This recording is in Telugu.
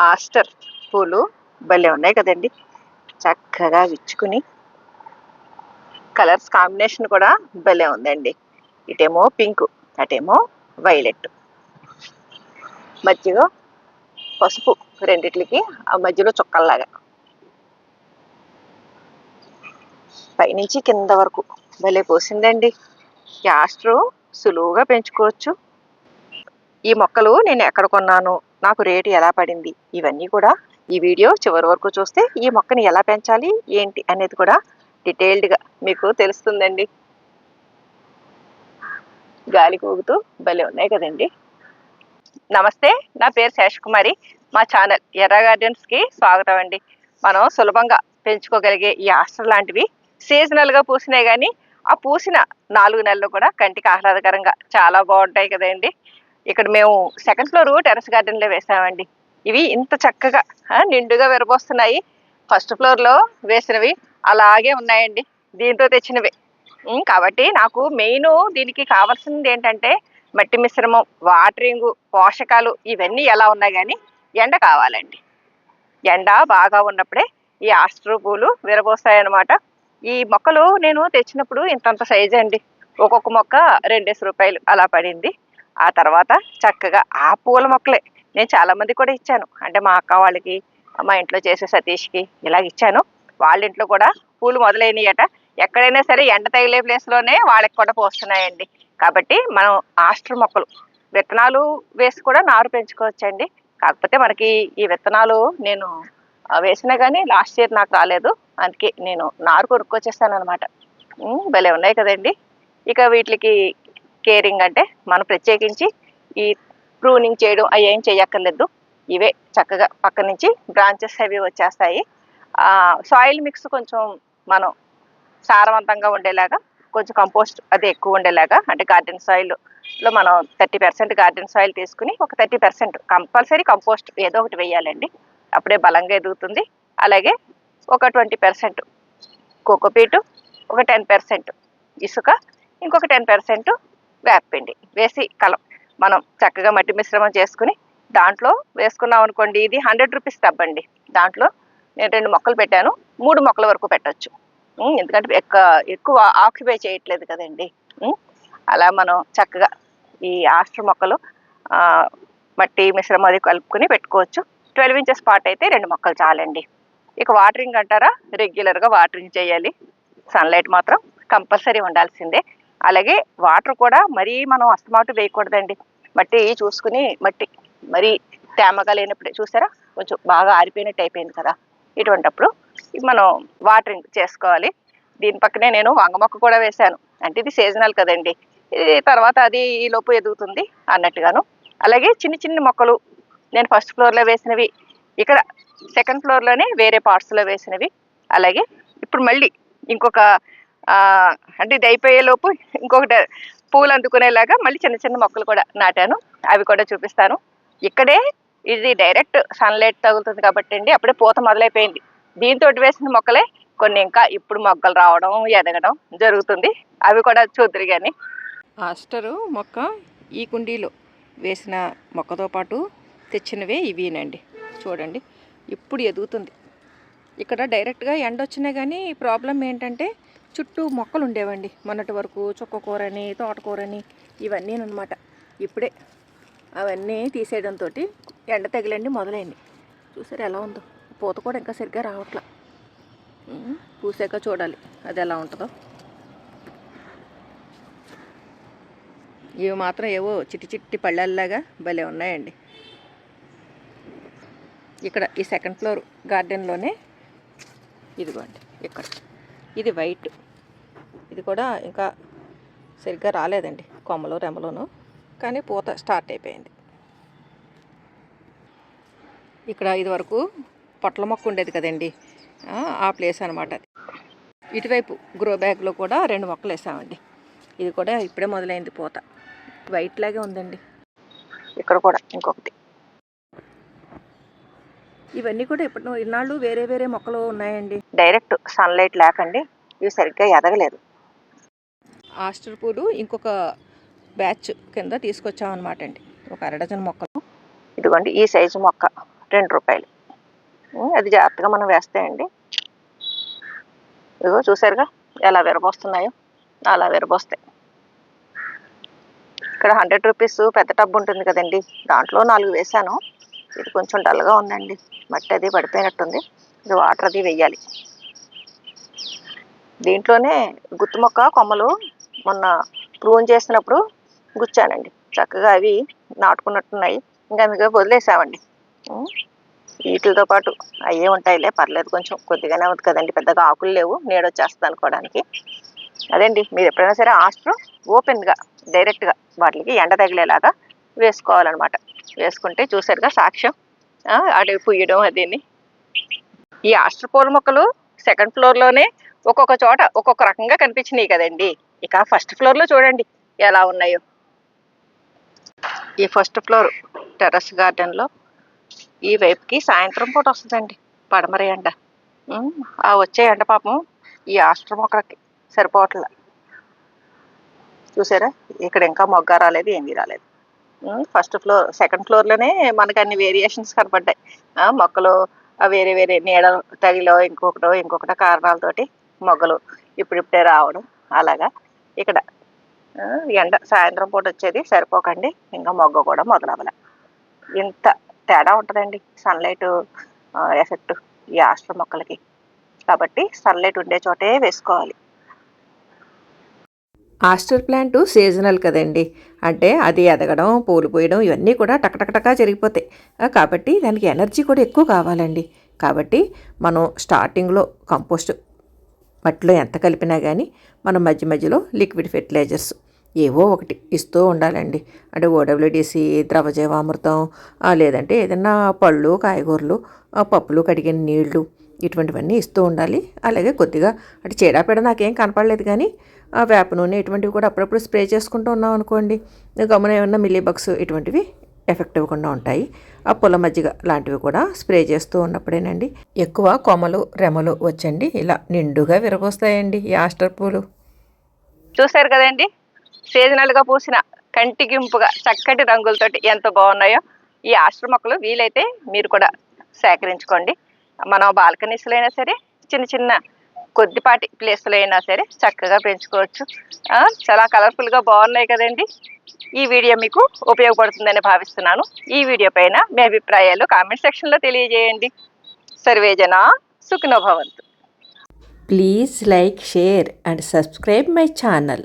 ఆస్టర్ పూలు భలే ఉన్నాయి కదండి. చక్కగా విచ్చుకుని కలర్స్ కాంబినేషన్ కూడా భలే ఉందండి. ఇటేమో పింక్ అటేమో వైలెట్. మధ్యలో పసుపు రెండిట్లకి ఆ మధ్యలో చుక్కల్లాగా. పైనుంచి కింద వరకు భలే పోసిందండి. యాస్ట్రు సులువుగా పెంచుకోవచ్చు. ఈ మొక్కలు నేను ఎక్కడ కొన్నాను? నాకు రేటు ఎలా పడింది? ఇవన్నీ కూడా ఈ వీడియో చివరి వరకు చూస్తే ఈ మొక్కని ఎలా పెంచాలి? ఏంటి? అనేది కూడా డీటెయిల్డ్గా మీకు తెలుస్తుందండి. గాలి కూగుతూ భలే ఉన్నాయి కదండి. నమస్తే నా పేరు శేషకుమారి మా ఛానల్ ఎర్ర గార్డెన్స్కి స్వాగతం అండి. మనం సులభంగా పెంచుకోగలిగే ఈ ఆస్టర్ లాంటివి సీజనల్గా పూసినాయి కానీ ఆ పూసిన నాలుగు నెలలు కూడా కంటికి ఆహ్లాదకరంగా చాలా బాగుంటాయి కదండి. ఇక్కడ మేము సెకండ్ ఫ్లోర్ టెరస్ గార్డెన్లో వేసామండి. ఇవి ఇంత చక్కగా నిండుగా విరబోస్తున్నాయి. ఫస్ట్ ఫ్లోర్లో వేసినవి అలాగే ఉన్నాయండి. దీంతో తెచ్చినవి. కాబట్టి నాకు మెయిన్ దీనికి కావాల్సింది ఏంటంటే మట్టి మిశ్రమం వాటరింగ్ పోషకాలు ఇవన్నీ ఎలా ఉన్నాయి కానీ ఎండ కావాలండి. ఎండ బాగా ఉన్నప్పుడే ఈ ఆస్ట్రో పూలు విరబోస్తాయన్నమాట. ఈ మొక్కలు నేను తెచ్చినప్పుడు ఇంతంత సైజ్ అండి. ఒక్కొక్క మొక్క రెండేసి రూపాయలు అలా పడింది. ఆ తర్వాత చక్కగా ఆ పూల మొక్కలే నేను చాలామంది కూడా ఇచ్చాను. అంటే మా అక్క వాళ్ళకి మా ఇంట్లో చేసే సతీష్కి ఇలాగ ఇచ్చాను. వాళ్ళ ఇంట్లో కూడా పూలు మొదలైనయట. ఎక్కడైనా సరే ఎండ తగిలే ప్లేస్లోనే వాళ్ళకి కూడా పోస్తున్నాయండి. కాబట్టి మనం ఆస్టర్ మొక్కలు విత్తనాలు వేసి కూడా నారు పెంచుకోవచ్చండి. కాకపోతే మనకి ఈ విత్తనాలు నేను వేసినా కానీ లాస్ట్ ఇయర్ నాకు రాలేదు. అందుకే నేను నారు కొనుక్కొచ్చేస్తాను అనమాట భలే ఉన్నాయి కదండి. ఇక వీటికి కేరింగ్ అంటే మనం ప్రత్యేకించి ఈ ప్రూనింగ్ చేయడం అవి ఏం చేయక్కర్లేదు. ఇవే చక్కగా పక్క నుంచి బ్రాంచెస్ అవి వచ్చేస్తాయి. సాయిల్ మిక్స్ కొంచెం మనం సారవంతంగా ఉండేలాగా కొంచెం కంపోస్ట్ అది ఎక్కువ ఉండేలాగా అంటే గార్డెన్ సాయిల్లో మనం థర్టీ పర్సెంట్ గార్డెన్ సాయిల్ తీసుకుని ఒక థర్టీ పర్సెంట్ కంపల్సరీ కంపోస్ట్ ఏదో ఒకటి వేయాలండి. అప్పుడే బలంగా ఎదుగుతుంది. అలాగే ఒక ట్వంటీ పర్సెంట్ కోకోపీటు ఒక టెన్ పర్సెంట్ ఇసుక ఇంకొక టెన్ పర్సెంట్ వేపపిండి వేసి కలం. మనం చక్కగా మట్టి మిశ్రమం చేసుకుని దాంట్లో వేసుకున్నాం అనుకోండి ఇది హండ్రెడ్ రూపీస్ తబ్బండి దాంట్లో నేను రెండు మొక్కలు పెట్టాను మూడు మొక్కల వరకు పెట్టచ్చు. ఎందుకంటే ఎక్క ఎక్కువ ఆక్యుపై చేయట్లేదు కదండి. అలా మనం చక్కగా ఈ ఆస్టర్ మొక్కలు మట్టి మిశ్రమం అది కలుపుకొని పెట్టుకోవచ్చు. ట్వెల్వ్ ఇంచెస్ పాట్ అయితే రెండు మొక్కలు చాలండి. ఇక వాటరింగ్ అంటారా? రెగ్యులర్గా వాటరింగ్ చేయాలి. సన్లైట్ మాత్రం కంపల్సరీ ఉండాల్సిందే. అలాగే వాటర్ కూడా మరీ మనం అస్తమాటు వేయకూడదండి. మట్టి చూసుకుని మట్టి మరీ తేమగా లేనప్పుడే చూసారా? కొంచెం బాగా ఆరిపోయినట్టు అయిపోయింది కదా. ఇటువంటప్పుడు మనం వాటరింగ్ చేసుకోవాలి. దీని పక్కనే నేను వంగ మొక్క కూడా వేశాను. అంటే ఇది సీజనల్ కదండి. తర్వాత అది ఈ లోపు ఎదుగుతుంది అన్నట్టుగాను. అలాగే చిన్న చిన్న మొక్కలు నేను ఫస్ట్ ఫ్లోర్లో వేసినవి ఇక్కడ సెకండ్ ఫ్లోర్లోనే వేరే పార్ట్స్లో వేసినవి. అలాగే ఇప్పుడు మళ్ళీ ఇంకొక అంటే ఇది అయిపోయేలోపు ఇంకొకటి పూలు అందుకునేలాగా మళ్ళీ చిన్న చిన్న మొక్కలు కూడా నాటాను. అవి కూడా చూపిస్తాను. ఇక్కడే ఇది డైరెక్ట్ సన్లైట్ తగులుతుంది కాబట్టి అండి అప్పుడే పూత మొదలైపోయింది. దీంతో వేసిన మొక్కలే కొన్ని ఇంకా ఇప్పుడు మొగ్గలు రావడం ఎదగడం జరుగుతుంది. అవి కూడా చూద్దరు కానీ ఆస్టరు మొక్క ఈ కుండీలో వేసిన మొక్కతో పాటు తెచ్చినవే ఇవినండి. చూడండి ఇప్పుడు ఎదుగుతుంది. ఇక్కడ డైరెక్ట్గా ఎండ వచ్చినా కానీ ప్రాబ్లం ఏంటంటే చుట్టూ మొక్కలు ఉండేవండి. మొన్నటి వరకు చుక్కకూరని తోటకూరని ఇవన్నీ అనమాట ఇప్పుడే అవన్నీ తీసేయడంతో ఎండ తగిలండి మొదలైంది. చూసారు ఎలా ఉందో? పూత కూడా ఇంకా సరిగ్గా రావట్లా. పూసాక చూడాలి అది ఎలా ఉంటుందో. ఇవి మాత్రం ఏవో చిట్టి చిట్టి పళ్ళల్లాగా భలే ఉన్నాయండి. ఇక్కడ ఈ సెకండ్ ఫ్లోర్ గార్డెన్లోనే ఇదిగోండి ఇక్కడ. ఇది వైట్. ఇది కూడా ఇంకా సరిగ్గా రాలేదండి కొమ్మలు రెమ్మలోను. కానీ పూత స్టార్ట్ అయిపోయింది. ఇక్కడ ఇది వరకు పొట్ల మొక్క ఉండేది కదండి ఆ, ప్లేస్ అనమాట అది. ఇటువైపు గ్రో బ్యాగ్లో కూడా రెండు మొక్కలు వేసామండి. ఇది కూడా ఇప్పుడే మొదలైంది పూత. వైట్ లాగే ఉందండి. ఇక్కడ కూడా ఇంకొకటి. ఇవన్నీ కూడా ఇప్పుడు ఇన్నాళ్ళు వేరే వేరే మొక్కలు ఉన్నాయండి. డైరెక్ట్ సన్లైట్ లేకండి. ఇవి సరిగ్గా ఎదగలేదు. ఆస్టర్ పూలు ఇంకొక బ్యాచ్ కింద తీసుకొచ్చామన్నమాట అండి ఒక అర డజన్ మొక్కలు. ఇదిగోండి ఈ సైజు మొక్క రెండు రూపాయలు. అది జాగ్రత్తగా మనం వేస్తాయండి. ఇదిగో చూసారుగా ఎలా విరబోస్తున్నాయో అలా విరబోస్తాయి. ఇక్కడ హండ్రెడ్ రూపీస్ పెద్ద టబ్ ఉంటుంది కదండి. దాంట్లో నాలుగు వేసాను ఇది కొంచెం డల్గా ఉందండి. మట్టి అది పడిపోయినట్టుంది. ఇది వాటర్ అది వెయ్యాలి. దీంట్లోనే గుత్తి మొక్క కొమ్మలు మొన్న ప్రూన్ చేసినప్పుడు గుచ్చానండి. చక్కగా అవి నాటుకున్నట్టున్నాయి. ఇంకా మీకు వదిలేసామండి. వీటితో పాటు అయ్యే ఉంటాయిలే పర్లేదు కొంచెం కొద్దిగానే ఉంది కదండి. పెద్దగా ఆకులు లేవు నీడొచ్చేస్తుంది అనుకోవడానికి. అదేండి మీరు ఎప్పుడైనా సరే ఆస్ట్రో ఓపెన్గా డైరెక్ట్గా వాటికి ఎండ తగిలేలాగా వేసుకోవాలన్నమాట. వేసుకుంటే చూసారుగా సాక్ష్యం. అడవి పుయ్యడం అదేని. ఈ ఆస్ట్రో మొక్కలు సెకండ్ ఫ్లోర్లోనే ఒక్కొక్క చోట ఒక్కొక్క రకంగా కనిపించినాయి కదండి. ఇక ఫస్ట్ ఫ్లోర్లో చూడండి ఎలా ఉన్నాయో. ఈ ఫస్ట్ ఫ్లోర్ టెర్రస్ గార్డెన్లో ఈ వైపుకి సాయంత్రం పూట వస్తుందండి పడమర ఎండ. ఆ వచ్చే ఎండ పాపం ఈ ఆస్ట్ర మొక్కలకి సరిపోవట్లే. చూసారా? ఇక్కడ ఇంకా మొగ్గ రాలేదు ఏమీ రాలేదు. ఫస్ట్ ఫ్లోర్ సెకండ్ ఫ్లోర్లోనే మనకు అన్ని వేరియేషన్స్ కనపడ్డాయి. మొక్కలు వేరే వేరే నీడ తగిలో ఇంకొకటో ఇంకొకటో కారణాలతోటి మొగ్గలు ఇప్పుడిప్పుడే రావడం అలాగా. ఇక్కడ ఎండ సాయంత్రం పూట వచ్చేది సరిపోకండి ఇంకా మొగ్గ కూడా మొదలవ్వలే. ఇంత తేడా ఉంటుందండి సన్లైట్ ఎఫెక్ట్ ఈ ఆస్ట్ర మొక్కలకి కాబట్టి సన్లైట్ ఉండే చోటే వేసుకోవాలి. ఆస్టర్ ప్లాంట్ సీజనల్ కదండి. అంటే అది ఎదగడం పూలు పోయడం ఇవన్నీ కూడా టకటకటకా జరిగిపోతాయి. కాబట్టి దానికి ఎనర్జీ కూడా ఎక్కువ కావాలండి. కాబట్టి మనం స్టార్టింగ్లో కంపోస్ట్ మట్టిలో ఎంత కలిపినా కానీ మనం మధ్య మధ్యలో లిక్విడ్ ఫెర్టిలైజర్స్ ఏవో ఒకటి ఇస్తూ ఉండాలండి. అంటే ఓడబ్ల్యూడిసి ద్రవజీవామృతం లేదంటే ఏదైనా పళ్ళు కాయగూరలు పప్పులు కడిగిన నీళ్ళు ఇటువంటివన్నీ ఇస్తూ ఉండాలి. అలాగే కొద్దిగా అంటే చీడాపేడ నాకేం కనపడలేదు కానీ ఆ వేప నూనె ఇటువంటివి కూడా అప్పుడప్పుడు స్ప్రే చేసుకుంటూ ఉన్నాం అనుకోండి. గమనం ఏమన్నా మిల్లీ బగ్స్ ఇటువంటివి ఎఫెక్ట్ ఇవ్వకుండా ఉంటాయి. ఆ పొల మజ్జిగ లాంటివి కూడా స్ప్రే చేస్తూ ఉన్నప్పుడేనండి. ఎక్కువ కొమ్మలు రెమలు వచ్చండి. ఇలా నిండుగా విరగొస్తాయండి ఈ ఆస్టర్ పూలు. చూశారు కదండి? సీజనల్గా పూసిన కంటికింపుగా చక్కటి రంగులతోటి ఎంత బాగున్నాయో ఈ ఆస్టర్ మొక్కలు వీలైతే మీరు కూడా సేకరించుకోండి. మనం బాల్కనీస్లో అయినా సరే చిన్న చిన్న కొద్దిపాటి ప్లేస్లో అయినా సరే చక్కగా పెంచుకోవచ్చు. చాలా కలర్ఫుల్గా బాగున్నాయి కదండి. ఈ వీడియో మీకు ఉపయోగపడుతుందని భావిస్తున్నాను. ఈ వీడియో పైన మీ అభిప్రాయాలు కామెంట్ సెక్షన్లో తెలియజేయండి. సర్వేజన Sukhinobhavantu please like share and subscribe my channel